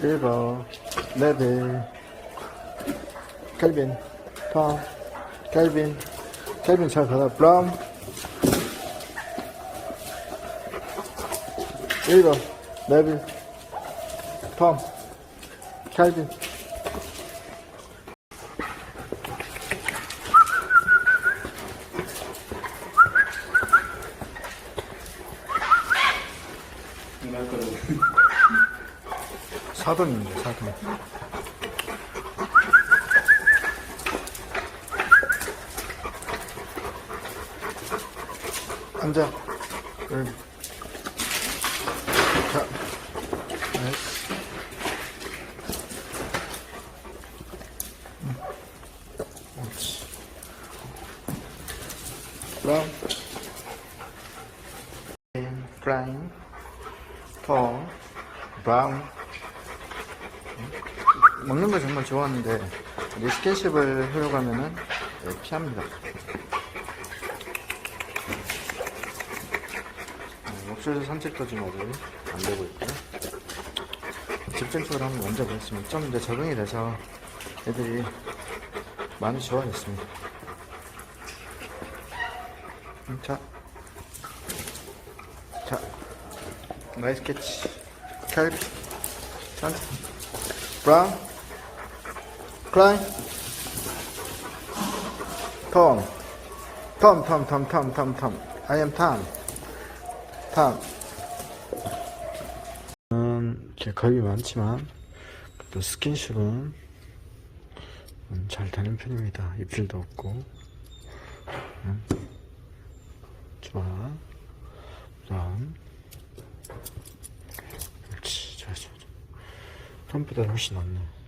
1번 레벨 켈빈 톰 켈빈 켈빈 잘 받아. 브라운 1번 레벨 톰. 켈빈 사돈입니다 사돈 앉아 여기 자 나이스 응. 옳지 브라운 프라임 톰 브라운 먹는 걸 정말 좋아하는데 이 스킨십을 하려고 하면은 네, 피합니다. 네, 옥수수 산책도 지금 아직 안 되고 있고요. 집중적으로 한번 만져보겠습니다. 좀 이제 적응이 돼서 애들이 많이 좋아졌습니다. 음, 자, 자, 나이스 캐치. 캘비, 천 브라운, 클라인, 톰, 톰, 톰, 톰, 톰, 톰, 톰. I am Tom. 톰. 음, 이렇게 겁이 많지만 또 스킨십은 음, 잘 되는 편입니다. 입질도 없고. 음. 좋아. 브라운. 톰보다 훨씬 낫네.